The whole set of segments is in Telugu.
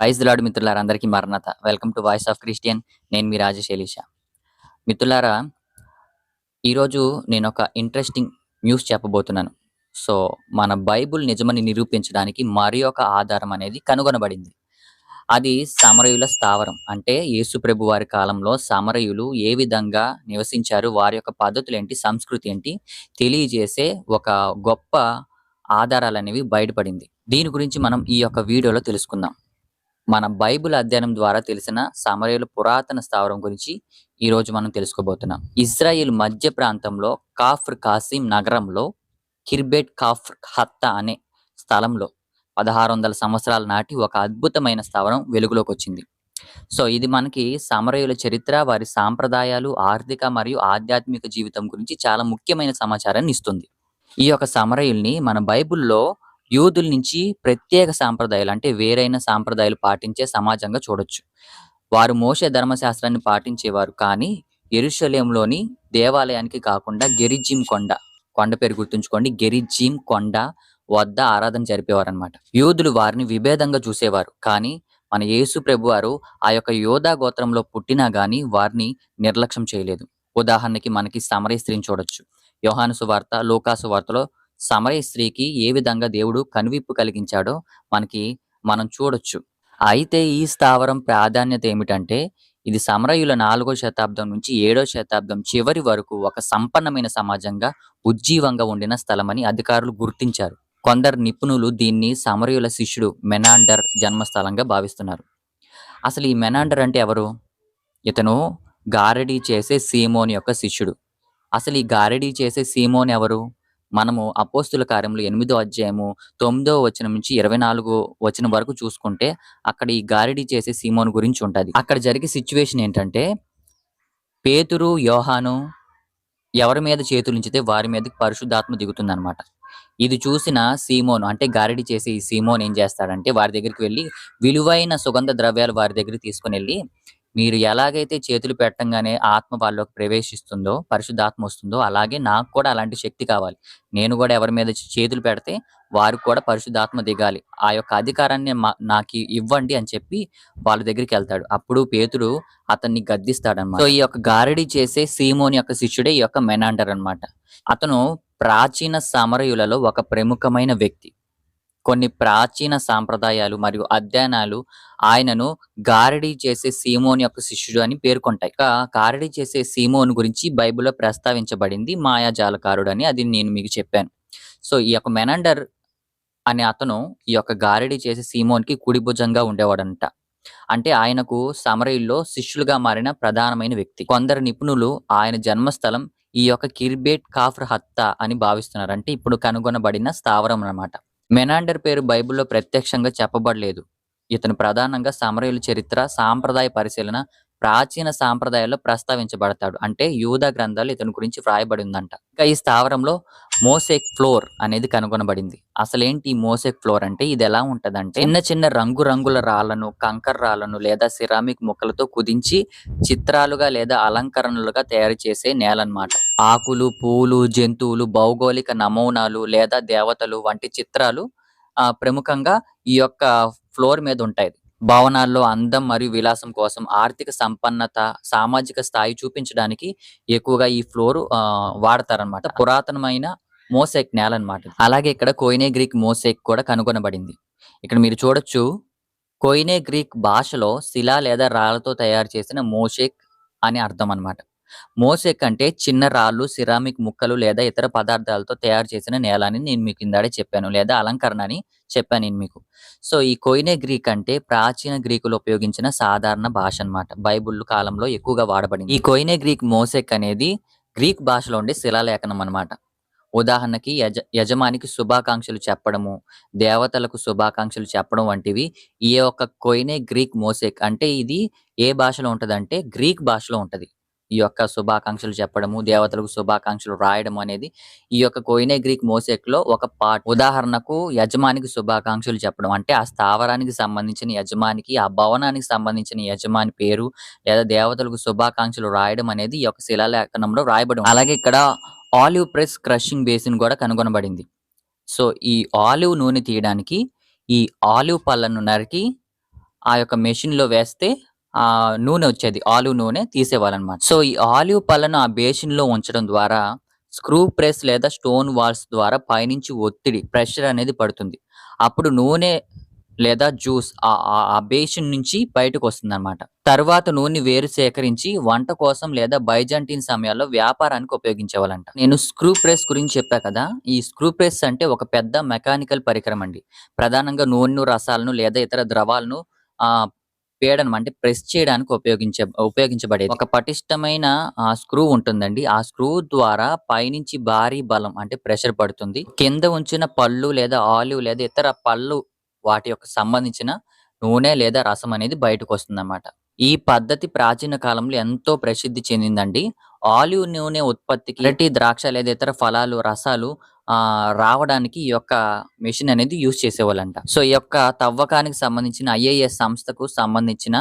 ప్రైజ్ లాడు మిత్రులారా అందరికీ మరణత. Welcome to voice of Christian. నేను మీ రాజశైలిష మిత్రులారా ఈరోజు నేను ఒక ఇంట్రెస్టింగ్ న్యూస్ చెప్పబోతున్నాను. సో మన బైబుల్ నిజమని నిరూపించడానికి మరి ఒక ఆధారం అనేది కనుగొనబడింది. అది సమరయుల స్థావరం. అంటే యేసుప్రభు వారి కాలంలో సమరయులు ఏ విధంగా నివసించారు వారి యొక్క పద్ధతులు ఏంటి సంస్కృతి ఏంటి తెలియజేసే ఒక గొప్ప ఆధారాలు అనేవి బయటపడింది. దీని గురించి మనం ఈ యొక్క వీడియోలో తెలుసుకుందాం. మన బైబిల్ అధ్యయనం ద్వారా తెలిసిన సమరయుల పురాతన స్థావరం గురించి ఈరోజు మనం తెలుసుకోబోతున్నాం. ఇజ్రాయిల్ మధ్య ప్రాంతంలో కాఫ్ర్ కాసిం నగరంలో కిర్బెట్ కాఫ్ర్ హత్తా అనే స్థలంలో పదహారు వందల సంవత్సరాల నాటి ఒక అద్భుతమైన స్థావరం వెలుగులోకి వచ్చింది. సో ఇది మనకి సమరయుల చరిత్ర వారి సాంప్రదాయాలు ఆర్థిక మరియు ఆధ్యాత్మిక జీవితం గురించి చాలా ముఖ్యమైన సమాచారాన్ని ఇస్తుంది. ఈ యొక్క సమరయుల్ని మన బైబిల్లో యూదుల నుంచి ప్రత్యేక సాంప్రదాయాలు అంటే వేరైన సాంప్రదాయాలు పాటించే సమాజంగా చూడొచ్చు. వారు మోసే ధర్మశాస్త్రాన్ని పాటించేవారు కానీ ఎరుషలేంలోని దేవాలయానికి కాకుండా గెరిజిం కొండ కొండ పేరు గుర్తుంచుకోండి. గెరిజిం కొండ వద్ద ఆరాధన జరిపేవారు అనమాట యూదులు వారిని విభేదంగా చూసేవారు కానీ మన యేసు ప్రభువారు ఆ యొక్క యోధా గోత్రంలో పుట్టినా గాని వారిని నిర్లక్ష్యం చేయలేదు. ఉదాహరణకి మనకి సమరయ స్త్రీని చూడొచ్చు. యోహాను సువార్త లోకాసు వార్తలో సమరయ స్త్రీకి ఏ విధంగా దేవుడు కనువిప్పు కలిగించాడో మనకి మనం చూడొచ్చు. అయితే ఈ స్థావరం ప్రాధాన్యత ఏమిటంటే ఇది సమరయుల నాలుగో శతాబ్దం నుంచి ఏడో శతాబ్దం చివరి వరకు ఒక సంపన్నమైన సమాజంగా ఉజ్జీవంగా ఉండిన స్థలమని అధికారులు గుర్తించారు. కొందరు నిపుణులు దీన్ని సమరయుల శిష్యుడు మెనాండర్ జన్మస్థలంగా భావిస్తున్నారు. అసలు ఈ మెనాండర్ అంటే ఎవరు? ఇతను గారడీ చేసే సీమోన్ యొక్క శిష్యుడు. అసలు ఈ గారడీ చేసే సీమోన్ ఎవరు? మనము అపోస్తుల కార్యములు ఎనిమిదో అధ్యాయము తొమ్మిదో వచనం నుంచి ఇరవై నాలుగో వచనం వరకు చూసుకుంటే అక్కడ ఈ గారిడి చేసే సీమోన్ గురించి ఉంటది. అక్కడ జరిగే సిచ్యువేషన్ ఏంటంటే పేతురు యోహాను ఎవరి మీద చేతులు ఉంచితే వారి మీదకి పరిశుద్ధాత్మ దిగుతుంది అనమాట ఇది చూసిన సీమోన్ అంటే గారడి చేసే ఈ సీమోన్ ఏం చేస్తాడంటే వారి దగ్గరికి వెళ్ళి విలువైన సుగంధ ద్రవ్యాలు వారి దగ్గరికి తీసుకుని వెళ్ళి మీరు ఎలాగైతే చేతులు పెట్టంగానే ఆత్మ వాళ్ళలోకి ప్రవేశిస్తుందో పరిశుద్ధాత్మ వస్తుందో అలాగే నాకు కూడా అలాంటి శక్తి కావాలి. నేను కూడా ఎవరి మీద చేతులు పెడితే వారికి కూడా పరిశుద్ధాత్మ దిగాలి. ఆ యొక్క అధికారాన్ని మా- నాకు ఇవ్వండి అని చెప్పి వాళ్ళ దగ్గరికి వెళ్తాడు. అప్పుడు పేతుడు అతన్ని గద్దిస్తాడనమాట. సో ఈ యొక్క గారడి చేసే సీమోని యొక్క శిష్యుడే ఈ యొక్క మెనాండర్ అనమాట అతను ప్రాచీన సమరయులలో ఒక ప్రముఖమైన వ్యక్తి. కొన్ని ప్రాచీన సాంప్రదాయాలు మరియు అధ్యయనాలు ఆయనను గారడీ చేసే సీమోన్ యొక్క శిష్యుడు అని పేర్కొంటాయి. ఇక గారడీ చేసే సీమోన్ గురించి బైబిల్లో ప్రస్తావించబడింది మాయాజాలకారుడు అని అది నేను మీకు చెప్పాను. సో ఈ యొక్క మెనండర్ అనే అతను ఈ యొక్క గారడీ చేసే సీమోన్కి కుడి భుజంగా ఉండేవాడంట. అంటే ఆయనకు సమరయుల్లో శిష్యులుగా మారిన ప్రధానమైన వ్యక్తి. కొందరు నిపుణులు ఆయన జన్మస్థలం ఈ యొక్క కిర్బేట్ కాఫ్ర హత్తా అని భావిస్తున్నారు అంటే ఇప్పుడు కనుగొనబడిన స్థావరం అన్నమాట. మెనాండర్ పేరు బైబిల్లో ప్రత్యక్షంగా చెప్పబడలేదు. ఇతను ప్రధానంగా సమరయుల చరిత్ర సాంప్రదాయ పరిశీలన ప్రాచీన సాంప్రదాయాల్లో ప్రస్తావించబడతాడు. అంటే యూదా గ్రంథాలు ఇతని గురించి వ్రాయబడి ఉందంట ఇంకా ఈ స్థావరంలో మోసెక్ ఫ్లోర్ అనేది కనుగొనబడింది. అసలేంటి ఈ మోసెక్ ఫ్లోర్ అంటే? ఇది ఎలా ఉంటదంటే చిన్న చిన్న రంగు రంగుల రాళ్ళను కంకర రాళ్ళను లేదా సిరామిక్ ముక్కలతో కుదించి చిత్రాలుగా లేదా అలంకరణలుగా తయారు చేసే నేల అన్నమాట ఆకులు పూలు జంతువులు భౌగోళిక నమూనాలు లేదా దేవతలు వంటి చిత్రాలు ఆ ప్రముఖంగా ఈ యొక్క ఫ్లోర్ మీద ఉంటాయి. భవనాల్లో అందం మరియు విలాసం కోసం ఆర్థిక సంపన్నత సామాజిక స్థాయి చూపించడానికి ఎక్కువగా ఈ ఫ్లోర్ వాడతారనమాట పురాతనమైన మోసెక్ నేల అనమాట అలాగే ఇక్కడ కోయినే గ్రీక్ మోసెక్ కూడా కనుగొనబడింది. ఇక్కడ మీరు చూడొచ్చు కోయినే గ్రీక్ భాషలో శిలా లేదా రాళ్ళతో తయారు చేసిన మోషేక్ అని అర్థం అన్నమాట మోసే అంటే చిన్న రాళ్ళు సిరామిక్ ముక్కలు లేదా ఇతర పదార్థాలతో తయారు చేసిన నేల అని నేను మీకు ఇందాడే చెప్పాను లేదా అలంకరణ అని చెప్పాను నేను మీకు. సో ఈ కోయినే గ్రీక్ అంటే ప్రాచీన గ్రీకులు ఉపయోగించిన సాధారణ భాష అన్నమాట. బైబుల్ కాలంలో ఎక్కువగా వాడబడింది. ఈ కోయినే గ్రీక్ మోసెక్ అనేది గ్రీక్ భాషలో ఉండే శిలాలేఖనం అన్నమాట. ఉదాహరణకి యజ యజమానికి శుభాకాంక్షలు చెప్పడము దేవతలకు శుభాకాంక్షలు చెప్పడం వంటివి ఈ యొక్క కోయినే గ్రీక్ మోసెక్ అంటే ఇది ఏ భాషలో ఉంటదంటే గ్రీక్ భాషలో ఉంటది. ఈ యొక్క శుభాకాంక్షలు చెప్పడము దేవతలకు శుభాకాంక్షలు రాయడం అనేది ఈ యొక్క కోయినే గ్రీక్ మోసెక్లో ఒక పార్ట్. ఉదాహరణకు యజమానికి శుభాకాంక్షలు చెప్పడం అంటే ఆ స్థావరానికి సంబంధించిన యజమానికి ఆ భవనానికి సంబంధించిన యజమాని పేరు లేదా దేవతలకు శుభాకాంక్షలు రాయడం అనేది ఈ యొక్క శిలాలేఖనంలో రాయబడి అలాగే ఇక్కడ ఆలివ్ ప్రెస్ క్రషింగ్ బేసిన్ కూడా కనుగొనబడింది. సో ఈ ఆలివ్ నూనె తీయడానికి ఈ ఆలివ్ పళ్ళను నరికి ఆ యొక్క మెషిన్లో వేస్తే ఆ నూనె వచ్చేది ఆలివ్ నూనె తీసేవాళ్ళనమాట. సో ఈ ఆలివ్ పళ్ళను ఆ బేసిన్లో ఉంచడం ద్వారా స్క్రూ ప్రెస్ లేదా స్టోన్ వాల్స్ ద్వారా పైనుంచి ఒత్తిడి ప్రెషర్ అనేది పడుతుంది. అప్పుడు నూనె లేదా జ్యూస్ ఆ ఆ- బేసిన్ నుంచి బయటకు వస్తుంది అనమాట తర్వాత నూనె వేరు సేకరించి వంట కోసం లేదా బైజాంటిన్ సమయాల్లో వ్యాపారానికి ఉపయోగించేవాళ్ళంట. నేను స్క్రూ ప్రెస్ గురించి చెప్పా కదా ఈ స్క్రూ ప్రెస్ అంటే ఒక పెద్ద మెకానికల్ పరికరం అండి. ప్రధానంగా నూనెను రసాలను లేదా ఇతర ద్రవాలను పీడనం అంటే ప్రెస్ చేయడానికి ఉపయోగించే ఉపయోగించబడేది. ఒక పటిష్టమైన ఆ స్క్రూ ఉంటుందండి. ఆ స్క్రూ ద్వారా పైనుంచి భారీ బలం అంటే ప్రెషర్ పడుతుంది. కింద ఉంచిన పళ్ళు లేదా ఆలివ్ లేదా ఇతర పళ్ళు వాటి యొక్క సంబంధించిన నూనె లేదా రసం అనేది బయటకు వస్తుంది ఈ పద్ధతి ప్రాచీన కాలంలో ఎంతో ప్రసిద్ధి చెందిందండి. ఆలివ్ నూనె ఉత్పత్తికి అరటి ద్రాక్ష లేదా ఇతర ఫలాలు రసాలు రావడానికి ఈ యొక్క మెషిన్ అనేది యూజ్ చేసేవాళ్ళంట. సో ఈ యొక్క తవ్వకానికి సంబంధించిన ఐఏఎస్ సంస్థకు సంబంధించిన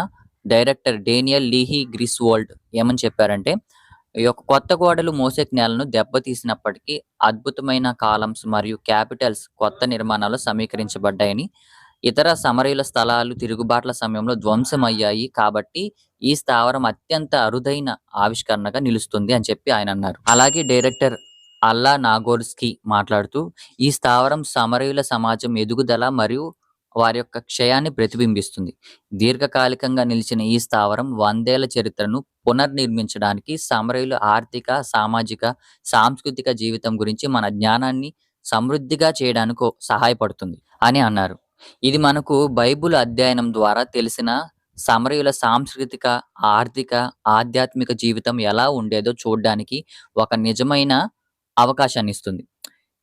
డైరెక్టర్ డేనియల్ లీహీ గ్రిస్వోల్డ్ ఏమని చెప్పారంటే ఈ యొక్క కొత్త గోడలు మోసేక్ నేలను దెబ్బతీసినప్పటికీ అద్భుతమైన కాలమ్స్ మరియు క్యాపిటల్స్ కొత్త నిర్మాణాలు సమీకరించబడ్డాయని ఇతర సమరయుల స్థలాలు తిరుగుబాట్ల సమయంలో ధ్వంసమయ్యాయి కాబట్టి ఈ స్థావరం అత్యంత అరుదైన ఆవిష్కరణగా నిలుస్తుంది అని చెప్పి ఆయన అన్నారు. అలాగే డైరెక్టర్ అల్లా నాగోర్స్కి మాట్లాడుతూ ఈ స్థావరం సమరయుల సమాజం ఎదుగుదల మరియు వారి యొక్క క్షయాన్ని ప్రతిబింబిస్తుంది. దీర్ఘకాలికంగా నిలిచిన ఈ స్థావరం వందేళ్ళ చరిత్రను పునర్నిర్మించడానికి సమరయుల ఆర్థిక సామాజిక సాంస్కృతిక జీవితం గురించి మన జ్ఞానాన్ని సమృద్ధిగా చేయడానికి సహాయపడుతుంది అని అన్నారు. ఇది మనకు బైబుల్ అధ్యయనం ద్వారా తెలిసిన సమరయుల సాంస్కృతిక ఆర్థిక ఆధ్యాత్మిక జీవితం ఎలా ఉండేదో చూడడానికి ఒక నిజమైన అవకాశాన్ని ఇస్తుంది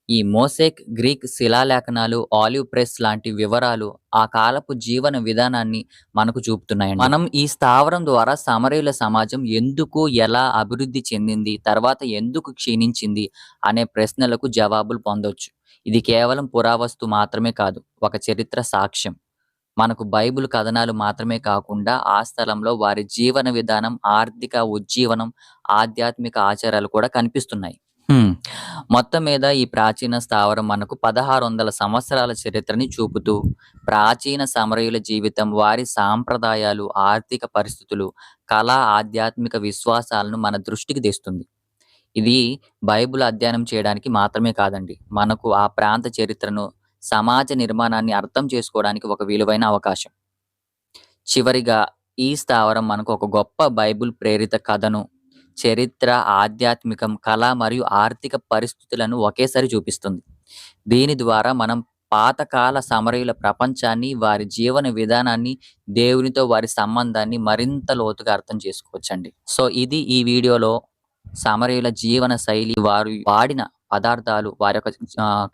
ఈ మోసేక్ గ్రీక్ శిలాలేఖనాలు ఆలివ్ ప్రెస్ లాంటి వివరాలు ఆ కాలపు జీవన విధానాన్ని మనకు చూపుతున్నాయండి. మనం ఈ స్థావరం ద్వారా సమరయుల సమాజం ఎందుకు ఎలా అభివృద్ధి చెందింది తర్వాత ఎందుకు క్షీణించింది అనే ప్రశ్నలకు జవాబులు పొందవచ్చు ఇది కేవలం పురావస్తు మాత్రమే కాదు ఒక చరిత్ర సాక్ష్యం. మనకు బైబిల్ కథనాలు మాత్రమే కాకుండా ఆ స్థలంలో వారి జీవన విధానం ఆర్థిక ఉజ్జీవనం ఆధ్యాత్మిక ఆచారాలు కూడా కనిపిస్తున్నాయి. హ్మ్. మొత్తం మీద ఈ ప్రాచీన స్థావరం మనకు పదహారు వందల సంవత్సరాల చరిత్రని చూపుతూ ప్రాచీన సమరయుల జీవితం వారి సాంప్రదాయాలు ఆర్థిక పరిస్థితులు కళ ఆధ్యాత్మిక విశ్వాసాలను మన దృష్టికి తెస్తుంది. ఇది బైబిల్ అధ్యయనం చేయడానికి మాత్రమే కాదండి. మనకు ఆ ప్రాంత చరిత్రను సమాజ నిర్మాణాన్ని అర్థం చేసుకోవడానికి ఒక విలువైన అవకాశం. చివరిగా ఈ స్థావరం మనకు ఒక గొప్ప బైబిల్ ప్రేరిత కథను చరిత్ర ఆధ్యాత్మికం కళ మరియు ఆర్థిక పరిస్థితులను ఒకేసారి చూపిస్తుంది. దీని ద్వారా మనం పాతకాల సమరయుల ప్రపంచాన్ని వారి జీవన విధానాన్ని దేవునితో వారి సంబంధాన్ని మరింత లోతుగా అర్థం చేసుకోవచ్చండి. సో ఇది ఈ వీడియోలో సమరయుల జీవన శైలి వారు వాడిన పదార్థాలు వారి యొక్క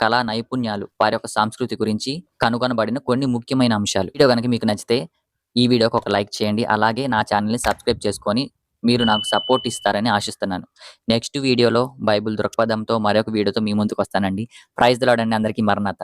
కళా నైపుణ్యాలు వారి యొక్క సంస్కృతి గురించి కనుగొనబడిన కొన్ని ముఖ్యమైన అంశాలు. వీడియో కనుక మీకు నచ్చితే ఈ వీడియోకి ఒక లైక్ చేయండి. అలాగే నా ఛానల్ని సబ్స్క్రైబ్ చేసుకొని మీరు నాకు సపోర్ట్ ఇస్తారని ఆశిస్తున్నాను. నెక్స్ట్ వీడియోలో బైబిల్ దృక్పథంతో మరొక వీడియోతో మీ ముందుకు వస్తానండి. ప్రైజ్ లాడండి అందరికీ మరణత.